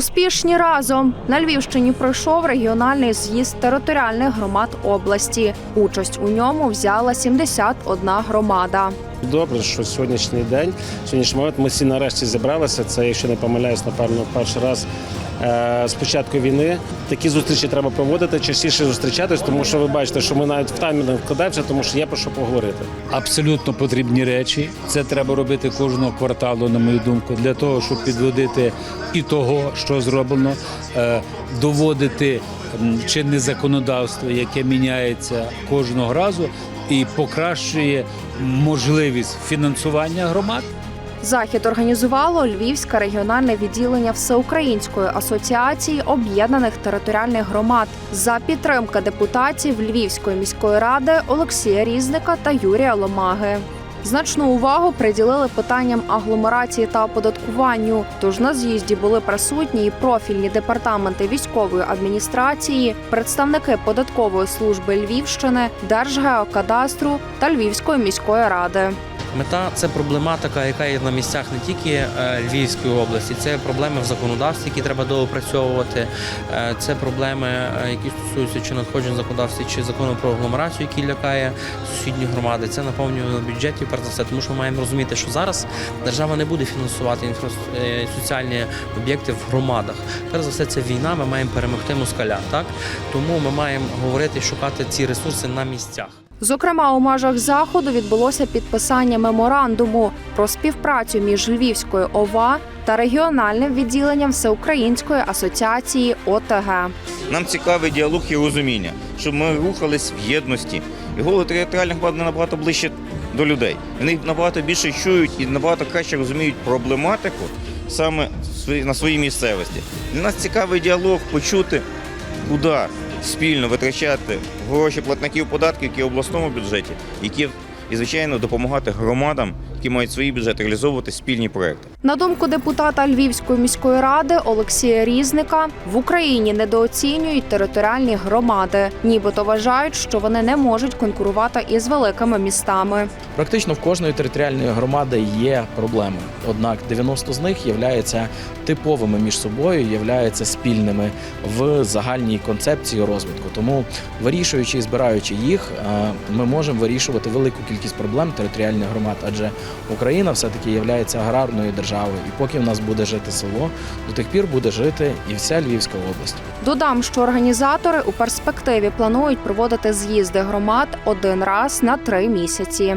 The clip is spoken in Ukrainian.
Успішні разом на Львівщині пройшов регіональний з'їзд територіальних громад області. Участь у ньому взяла 71 громада. Добре, що сьогоднішній день, сьогоднішній момент ми всі нарешті зібралися. Це, якщо не помиляюсь, напевно, перший раз е, з початку війни. Такі зустрічі треба проводити, частіше зустрічатись, тому що ви бачите, що ми навіть в таймінг вкладаємося, тому що є про що поговорити. абсолютно потрібні речі. Це треба робити кожного кварталу, на мою думку, для того, щоб підводити і того, що зроблено, е, доводити чинне законодавство, яке міняється кожного разу, і покращує можливість фінансування громад. Захід організувало Львівське регіональне відділення Всеукраїнської асоціації об'єднаних територіальних громад за підтримки депутатів Львівської міської ради Олексія Різника та Юрія Ломаги. Значну увагу приділили питанням агломерації та оподаткуванню. Тож на з'їзді були присутні і профільні департаменти військової адміністрації, представники податкової служби Львівщини, Держгеокадастру та Львівської міської ради. Мета це проблематика, яка є на місцях не тільки е, Львівської області, це проблеми в законодавстві, які треба доопрацьовувати. е, Це проблеми, е, які стосуються чи надходжень законодавства, чи закону про агломерацію, який лякає сусідні громади. Це наповнює бюджетів, перш за все, тому що ми маємо розуміти, що зараз держава не буде фінансувати інфра- соціальні об'єкти в громадах. Перш за все, це війна. Ми маємо перемогти москаля. Так тому ми маємо говорити шукати ці ресурси на місцях. Зокрема, у межах заходу відбулося підписання меморандуму про співпрацю між Львівською ОВА та регіональним відділенням Всеукраїнської асоціації ОТГ. Нам цікавий діалог і розуміння, щоб ми рухались в єдності. І голови територіальних вони набагато ближче до людей. Вони набагато більше чують і набагато краще розуміють проблематику саме на своїй місцевості. Для нас цікавий діалог почути, куди спільно витрачати гроші платників податків, які в обласному бюджеті, які і звичайно допомагати громадам, які мають свої бюджети, реалізовувати спільні проекти. На думку депутата Львівської міської ради Олексія Різника, в Україні недооцінюють територіальні громади, нібито вважають, що вони не можуть конкурувати із великими містами. Практично в кожної територіальної громади є проблеми. Однак 90 з них являються типовими між собою, являються спільними в загальній концепції розвитку. Тому вирішуючи і збираючи їх, е, ми можемо вирішувати велику кількість проблем територіальних громад, адже Україна все-таки є аграрною державою. І поки в нас буде жити село, до тих пір буде жити і вся Львівська область. Додам, що організатори у перспективі планують проводити з'їзди громад один раз на три місяці.